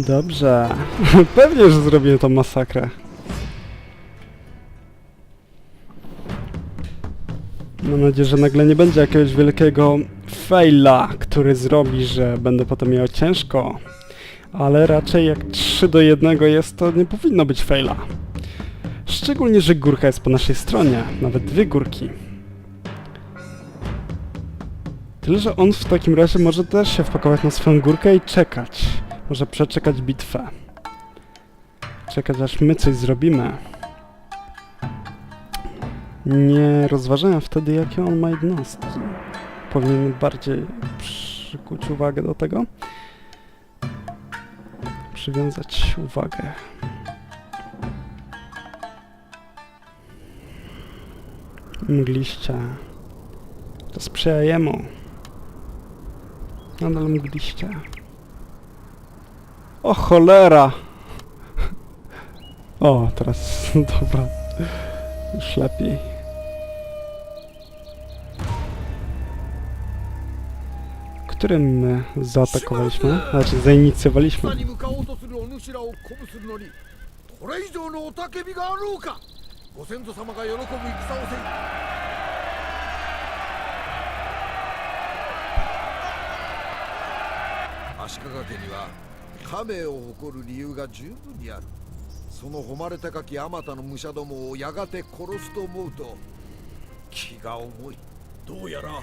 Dobrze. Pewnie, że zrobię tą masakrę. Mam nadzieję, że nagle nie będzie jakiegoś wielkiego faila, który zrobi, że będę potem miał ciężko. Ale raczej jak 3 do 1 jest, to nie powinno być faila. Szczególnie, że górka jest po naszej stronie. Nawet dwie górki. Tyle, że on w takim razie może też się wpakować na swoją górkę i czekać. Może przeczekać bitwę. Czekać aż my coś zrobimy. Nie rozważałem wtedy, jakie on ma jednostki. Powinien bardziej przykuć uwagę do tego. Przywiązać uwagę. Mgliście. To sprzyja jemu. Nadal mgliście. O cholera! O, teraz dobra. Już lepiej. Którym my zaatakowaliśmy? Znaczy zainicjowaliśmy. 戦に向かおうとするお主らを誇る理由が十分にある。その誉れ高きあまたの武者どもをやがて殺すと思うと気が重い。どうやら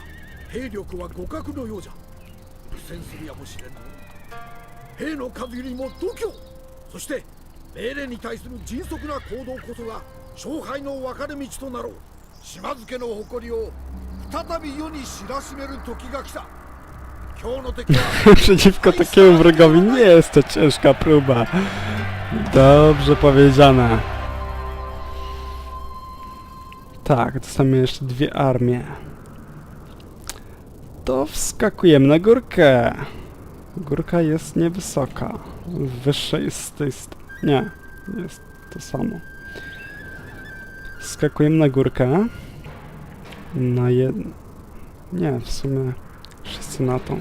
兵力は互角のようじゃ。苦戦するやもしれんの兵の数よりも度胸。そして命令に対する迅速な行動こそが勝敗の分かれ道となろう。島津家の誇りを再び世に知らしめる時が来た。Przeciwko takiemu wrogowi nie jest to ciężka próba. Dobrze powiedziane. Tak, dostaniemy jeszcze dwie armie. To wskakujemy na górkę. Górka jest niewysoka. Wyższa jest z tej strony. Nie, jest to samo. Skakujemy na górkę. Na jed... Nie, w sumie wszyscy na tą.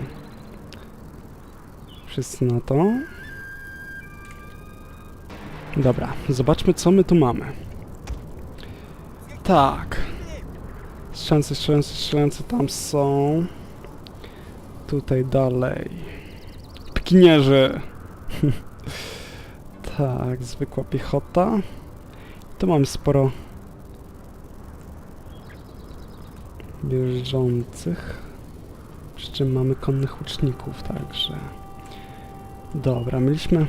Wszyscy na to. Dobra, zobaczmy co my tu mamy. Tak. Strzelcy, strzelcy, strzelcy tam są. Tutaj dalej. Pikinierzy. tak, zwykła piechota. Tu mamy sporo bieżących. Czym mamy konnych łuczników także. Dobra, mieliśmy...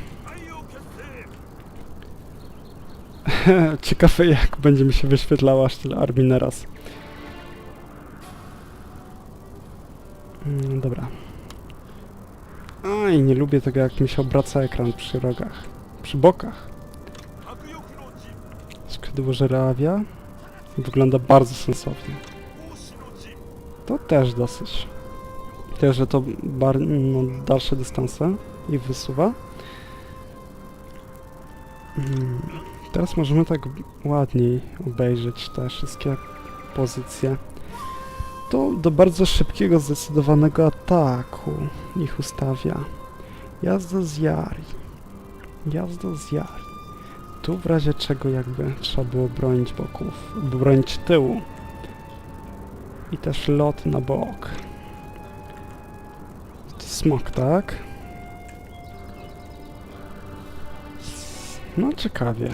Ciekawe jak będzie mi się wyświetlało aż tyle armii naraz. Mm, dobra. Aj, nie lubię tego jak mi się obraca ekran przy rogach. Przy bokach. Skrzydło żerawia. Wygląda bardzo sensownie. To też dosyć. Że to bar no, dalsze dystanse i wysuwa. Mm, Teraz możemy tak ładniej obejrzeć te wszystkie pozycje. To do bardzo szybkiego, zdecydowanego ataku ich ustawia. Jazda z Jari. Jazda z Jari. Tu w razie czego jakby trzeba było bronić boków, bronić tyłu. I też lot na bok. Smok, tak? No ciekawie.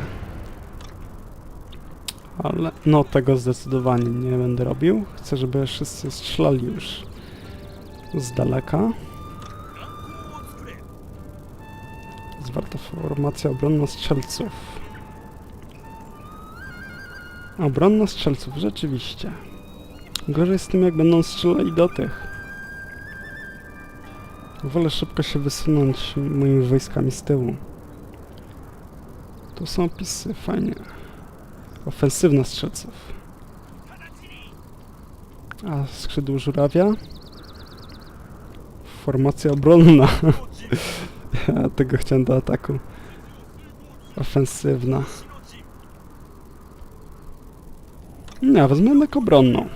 Ale no tego zdecydowanie nie będę robił. Chcę, żeby wszyscy strzelali już z daleka. Zwarta formacja obronna strzelców. Obronna strzelców, rzeczywiście. Gorzej z tym, jak będą strzelali do tych. Wolę szybko się wysunąć moimi wojskami z tyłu. Tu są opisy, fajnie. Ofensywna strzelców. A skrzydło żurawia? Formacja obronna. ja tego chciałem do ataku. Ofensywna. Nie, wezmę jednak obronną.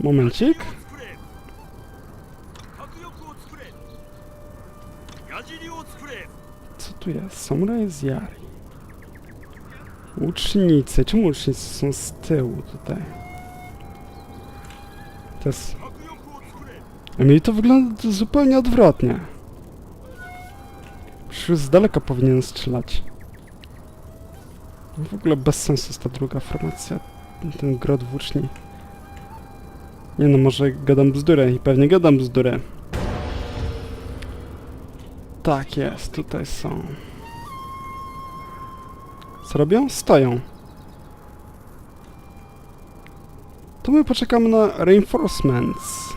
Momencik. tu jest? Samuraj z Jari. Łucznicy. Czemu łucznicy są z tyłu tutaj? To jest... A mi to wygląda zupełnie odwrotnie. Przecież już z daleka powinien strzelać. W ogóle bez sensu jest ta druga formacja. Ten grot włóczni. Nie no, może gadam bzdurę i pewnie gadam bzdurę. Tak jest, tutaj są. Co robią? Stoją. Tu my poczekamy na reinforcements.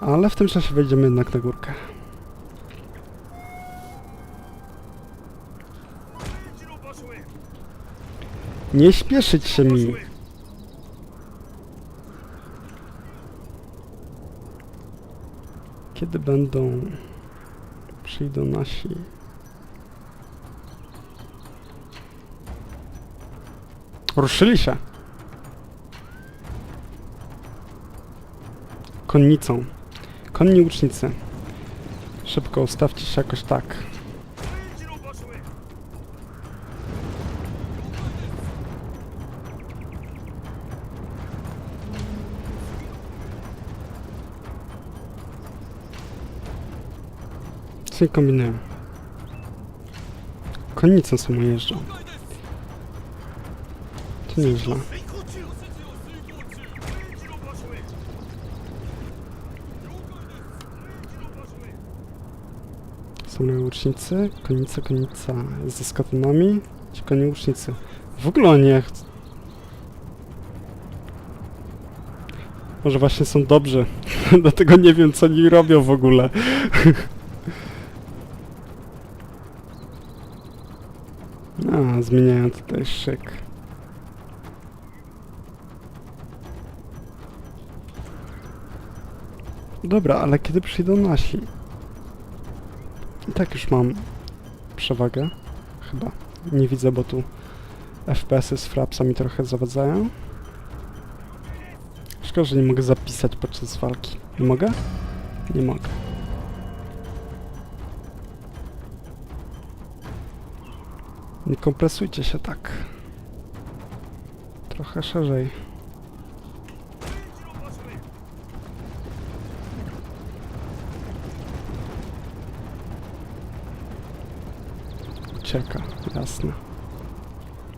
Ale w tym czasie wejdziemy jednak na górkę. Nie śpieszyć się mi. Kiedy będą... Przyjdą nasi... Ruszyli się. Konnicą. Konni łucznicy. Szybko ustawcie się jakoś tak. Co kombinuję? Konicą samo jeżdżą. To nieźle. Są moje łucznicy, konica, konica ze skatonami, czy łucznicy. W ogóle nie chcę. Może właśnie są dobrzy, dlatego nie wiem co oni robią w ogóle. A, zmieniają tutaj szyk. Dobra, ale kiedy przyjdą nasi? I tak już mam przewagę. Chyba. Nie widzę, bo tu FPS-y z frapsami trochę zawadzają. Szkoda, że nie mogę zapisać podczas walki. Nie mogę? Nie mogę. Nie kompresujcie się tak. Trochę szerzej. Ucieka, jasne.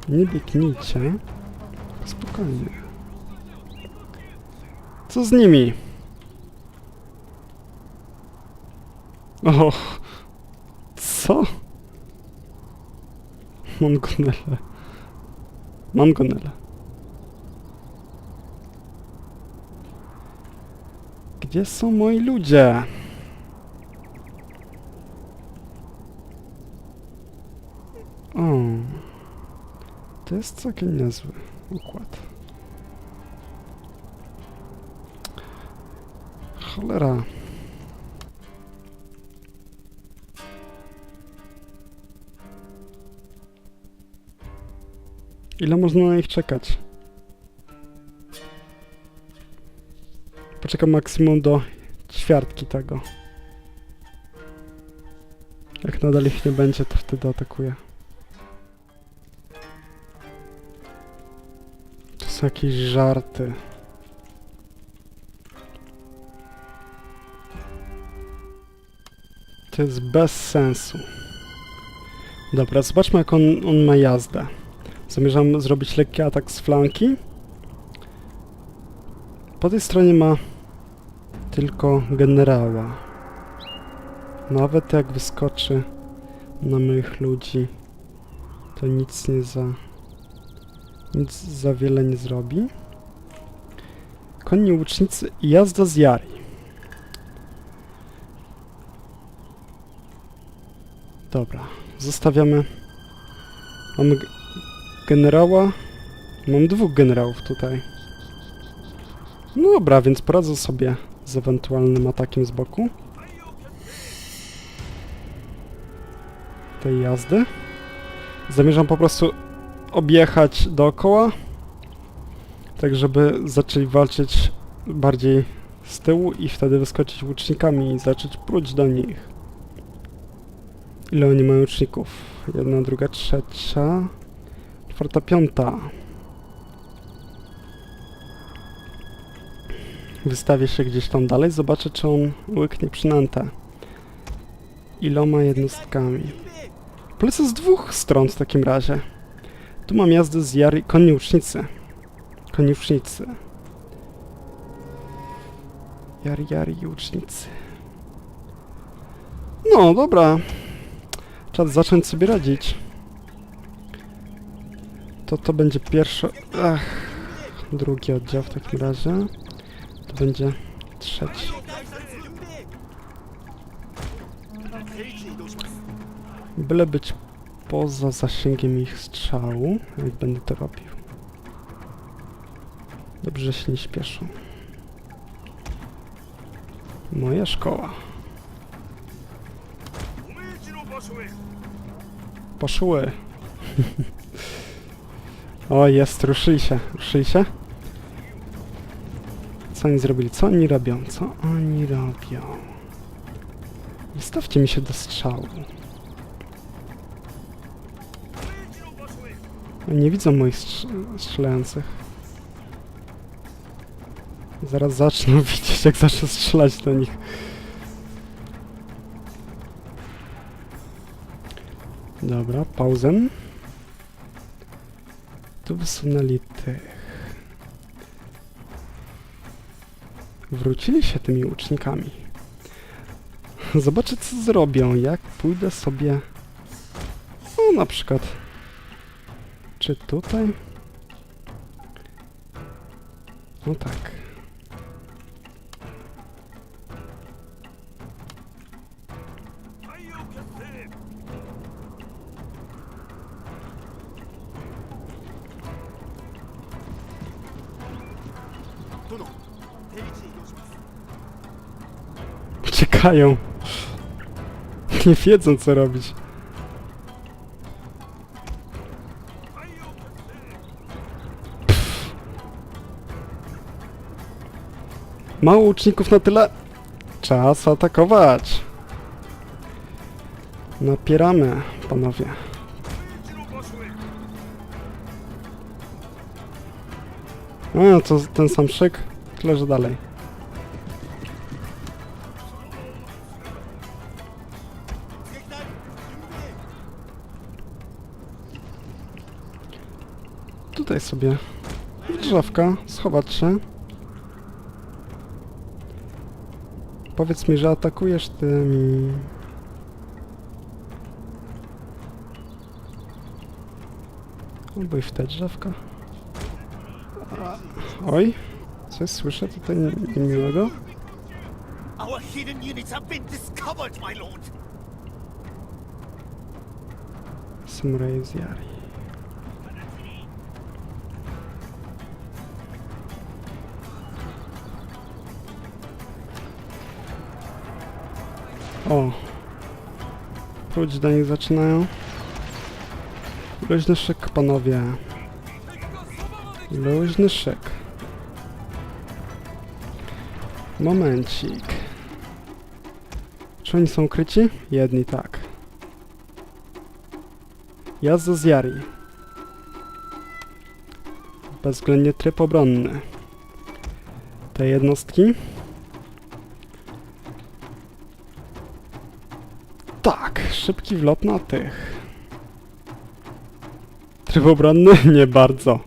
Nie biegnijcie. Spokojnie. Co z nimi? Och, co? Mam gonelę. Mam gonelę. Gdzie są moi ludzie? O, to jest całkiem niezły układ. Cholera. Ile można na nich czekać? Poczekam maksimum do ćwiartki tego. Jak nadal ich nie będzie, to wtedy atakuję. To są jakieś żarty. To jest bez sensu. Dobra, zobaczmy jak on, on ma jazdę. Zamierzam zrobić lekki atak z flanki. Po tej stronie ma tylko generała. Nawet jak wyskoczy na moich ludzi, to nic nie za... nic za wiele nie zrobi. Konni łucznicy i jazda z Jari. Dobra, zostawiamy. Mamy generała. Mam dwóch generałów tutaj. No dobra, więc poradzę sobie z ewentualnym atakiem z boku. Tej jazdy. Zamierzam po prostu objechać dookoła, tak żeby zaczęli walczyć bardziej z tyłu i wtedy wyskoczyć łucznikami i zacząć próć do nich. Ile oni mają łuczników? Jedna, druga, trzecia, czwarta, piąta. Wystawię się gdzieś tam dalej, zobaczę czy on łyknie przynętę. Iloma jednostkami. Polecę z dwóch stron w takim razie. Tu mam jazdę z Jari... Konni łucznicy. Jari, jari, łucznicy. No, dobra. Trzeba zacząć sobie radzić. To to będzie pierwszy... Ach, drugi oddział w takim razie. To będzie trzeci. Byle być poza zasięgiem ich strzału, jak będę to robił. Dobrze, się nie śpieszą. Moja szkoła. Poszły. O, jest, ruszyj się, ruszyj się. Co oni zrobili? Co oni robią? Co oni robią? Zostawcie mi się do strzału. Nie widzą moich strzelających. Zaraz zaczną widzieć, jak zacznę strzelać do nich. Dobra, pauzę. Tu wysunęli tych. Wrócili się tymi łucznikami. Zobaczę, co zrobią, jak pójdę sobie... No, na przykład... Czy tutaj? No tak. uciekają. Nie wiedzą co robić. Mało uczników na tyle. Czas atakować. Napieramy, panowie. A, to ten sam szyk, tyle że dalej. Tutaj sobie drzewka, schować się. Powiedz mi, że atakujesz tymi... Albo i w te drzewka. Oj, coś słyszę tutaj nie- niemiłego? Our hidden units have been discovered, my lord. Samurai z Yari. Ludzi do nich zaczynają. Luźny szyk, panowie. Luźny szyk. Momencik. Czy oni są ukryci? Jedni tak. Jazda z Jari. Bezwzględnie tryb obronny. Te jednostki. Tak, szybki wlot na tych. Tryb obronny? Nie bardzo.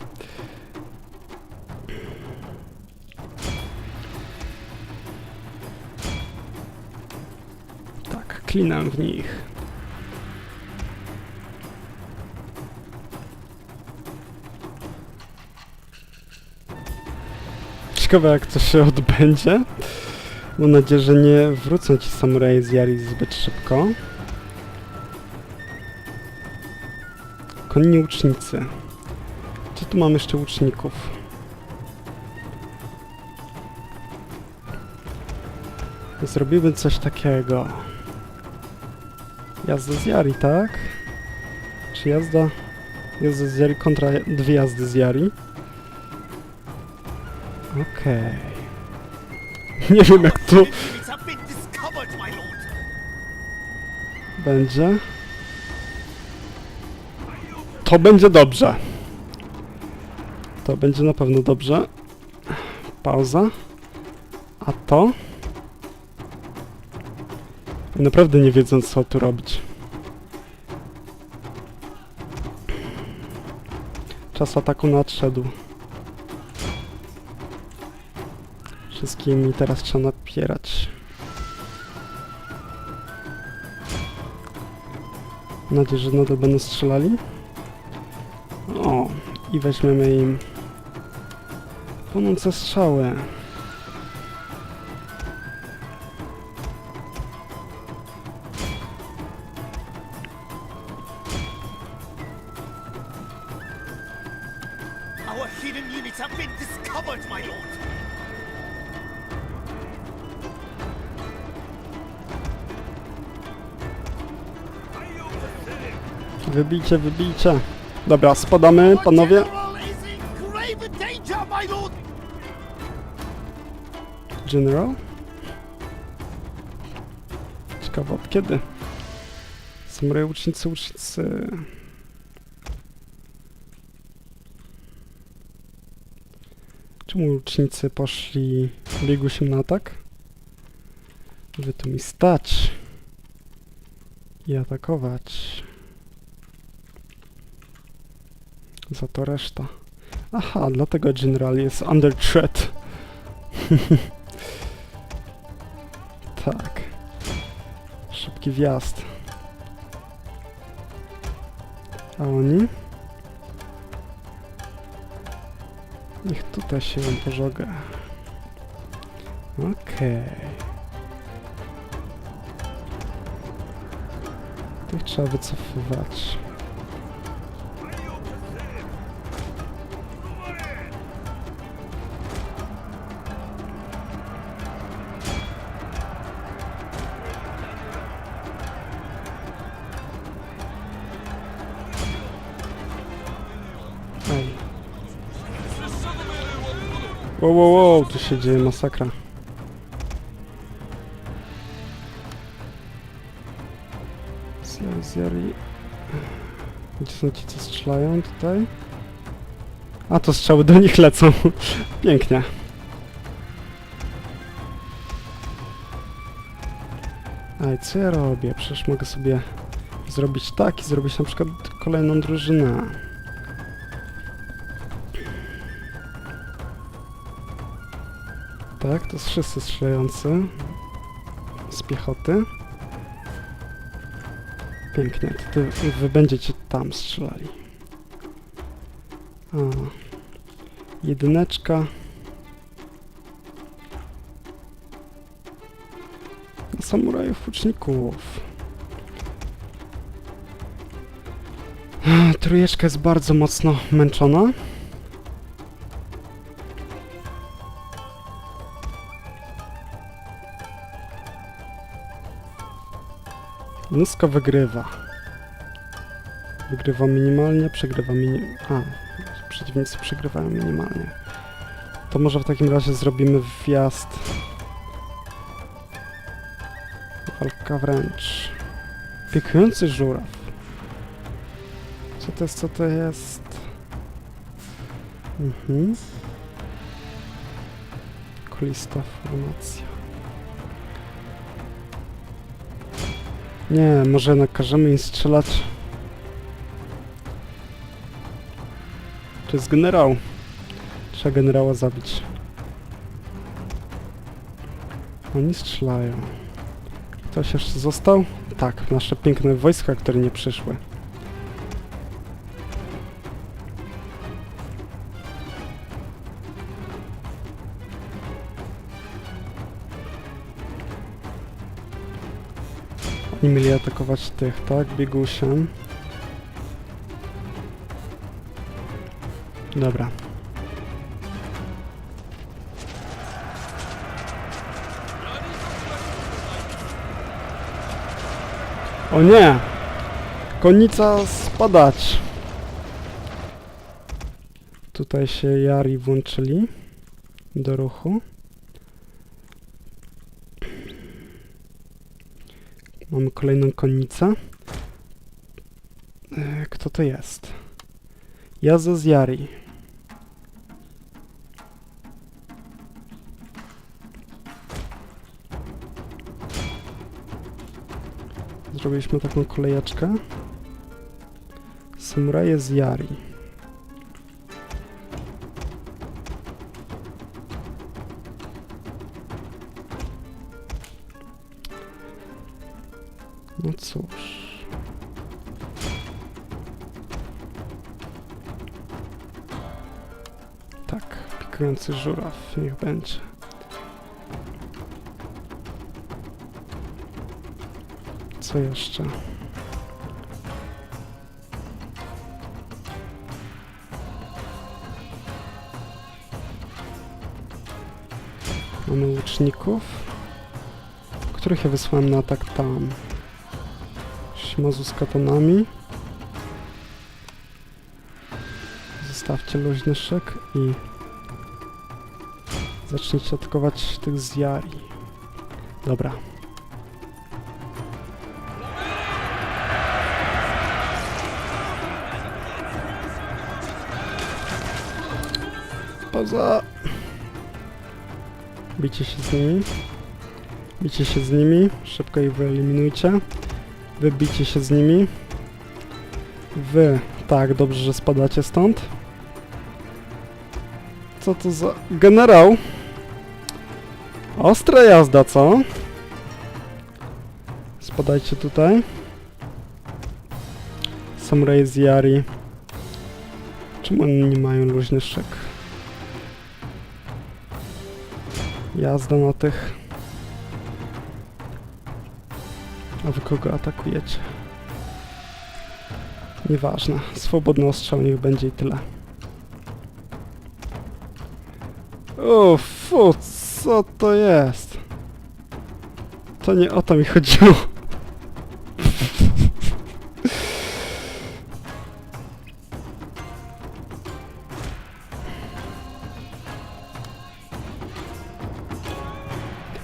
Tak, klinam w nich. Ciekawe jak to się odbędzie. Mam nadzieję, że nie wrócą ci samuraje z Yari zbyt szybko. Konni łucznicy. Gdzie tu mam jeszcze łuczników? Zrobiłbym coś takiego. Jazda z Yari, tak? Czy jazda... Jazda z Yari kontra dwie jazdy z Yari? Okej. Nie wiem jak to będzie. To będzie dobrze. To będzie na pewno dobrze. Pauza. A to? Naprawdę nie wiedzą co tu robić. Czas ataku nadszedł. Wszystkimi teraz trzeba napierać. Mam nadzieję, że nadal będą strzelali. I weźmiemy im płonące strzały. Our hidden units have been discovered, my lord. Wybijcie, wybijcie. Dobra, spadamy, panowie. General? Ciekawe od kiedy? Samurai łucznicy, łucznicy... Czemu łucznicy poszli biegu się na atak? Żeby tu mi stać i atakować. Za to reszta. Aha, dlatego General jest under threat. Tak. Szybki wjazd. A oni? Niech tutaj się pożogę. Okej. Tych trzeba wycofywać. Wow, wow, wow, tu się dzieje masakra. Zjari. Gdzie są ci, co strzelają tutaj? A, to strzały do nich lecą. Pięknie. Ej, co ja robię? Przecież mogę sobie zrobić tak i zrobić na przykład kolejną drużynę. Tak, to jest wszyscy strzelający z piechoty. Pięknie, to ty, wy będziecie tam strzelali. Jedyneczka. Samurajów łuczników. Trójeczka jest bardzo mocno męczona. Mnóstwo wygrywa. Wygrywa minimalnie, przegrywa minim... A, przeciwnicy przegrywają minimalnie. To może w takim razie zrobimy wjazd. Walka wręcz. Piekujący żuraw. Co to jest, co to jest? Mhm. Kulista formacja. Nie, może nakażemy im strzelać. To jest generał. Trzeba generała zabić. Oni strzelają. Ktoś jeszcze został? Tak, nasze piękne wojska, które nie przyszły. Oni mieli atakować tych, tak? Biegusiem. Dobra. O nie! Konica spadać. Tutaj się Jari włączyli do ruchu. Mamy kolejną konnicę. E, Kto to jest? Jazo z Jari. Zrobiliśmy taką kolejeczkę. Samuraje z Jari. No cóż. Tak, pikujący żuraw, niech będzie. Co jeszcze? Mamy łuczników, których ja wysłałem na atak tam. Śmazu z katanami. Zostawcie luźny szyk i zacznijcie atakować tych z Jari. Dobra. Poza. Bicie się z nimi. Bicie się z nimi. Szybko ich wyeliminujcie. Wybicie się z nimi. Wy. Tak, dobrze, że spadacie stąd. Co to za... Generał! Ostra jazda, co? Spadajcie tutaj. Samurai z Yari. Czemu oni nie mają luźny szyk? Jazda na tych. A wy kogo atakujecie? Nieważne. Swobodny ostrzał niech będzie i tyle. O, fu, co to jest? To nie o to mi chodziło.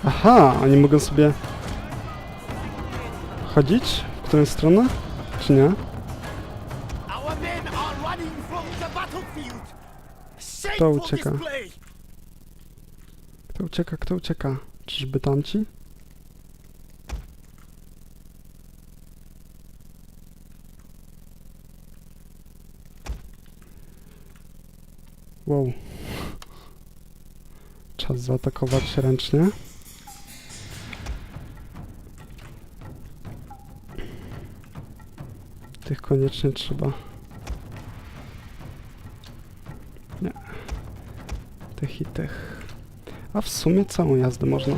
Aha, oni mogą sobie chodzić? W którą stronę? Czy nie? Kto ucieka? Kto ucieka, kto ucieka? Czyżby tamci? Wow. Czas zaatakować ręcznie. Koniecznie trzeba. Nie. Tych i tych. A w sumie całą jazdę można.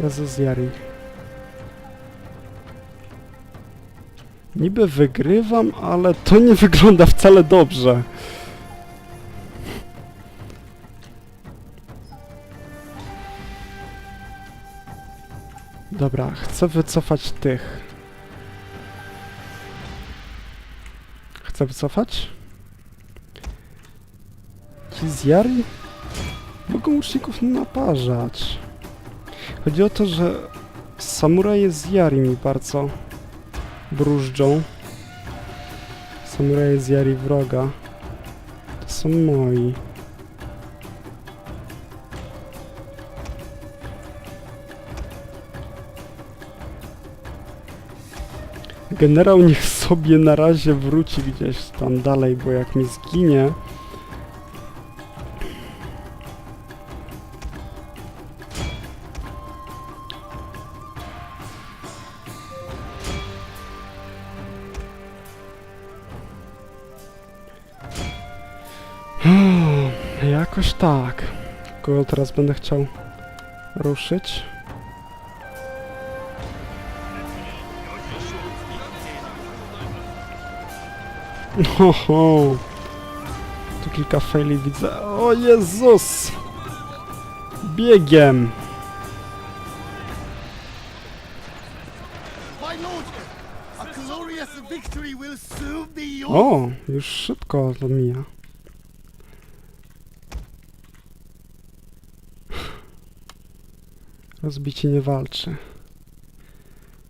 Jezus Jari. Niby wygrywam, ale to nie wygląda wcale dobrze. Dobra, chcę wycofać tych. Chcę wycofać? Ci z Jari mogą łuczników naparzać. Chodzi o to, że samuraje z Jari mi bardzo brużdżą. Samuraje z Jari wroga. To są moi. Generał niech sobie na razie wróci gdzieś tam dalej, bo jak mi zginie... Jakoś tak. Kogo teraz będę chciał ruszyć? Oho. Tu kilka faili widzę. O Jezus! Biegiem! O, już szybko to mija. Rozbicie nie walczy.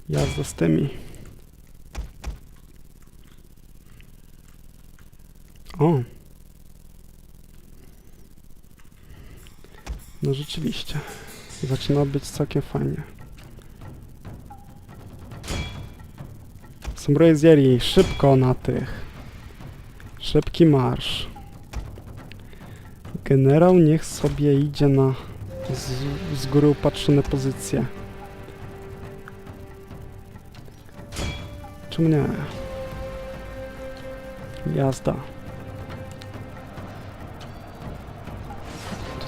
Jazda z tymi. O! No rzeczywiście. Zaczyna być całkiem fajnie. Samurai zjeli szybko na tych. Szybki marsz. Generał niech sobie idzie na z, z góry upatrzone pozycje. Czemu nie? Jazda.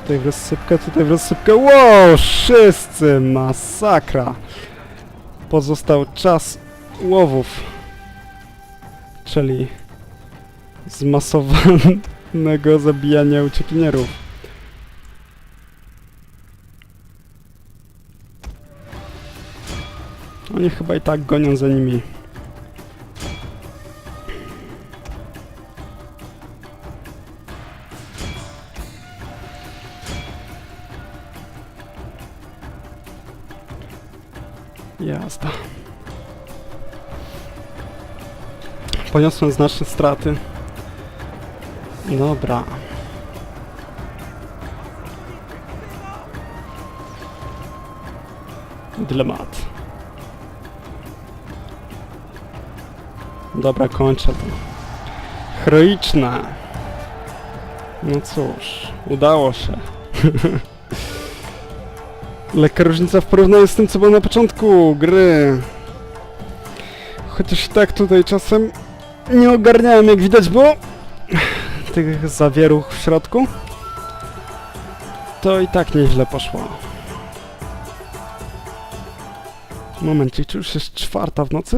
Tutaj w rozsypkę, tutaj w rozsypkę. Wow! Wszyscy! Masakra! Pozostał czas łowów. Czyli zmasowanego zabijania uciekinierów. Oni chyba i tak gonią za nimi. Jazda. Poniosłem znaczne straty. Dobra. Dylemat. Dobra, kończę to. Heroiczne. No cóż, udało się. Lekka różnica w porównaniu z tym, co było na początku gry. Chociaż tak tutaj czasem nie ogarniałem, jak widać było, tych zawieruch w środku. To i tak nieźle poszło. Momencik, czy już jest czwarta w nocy?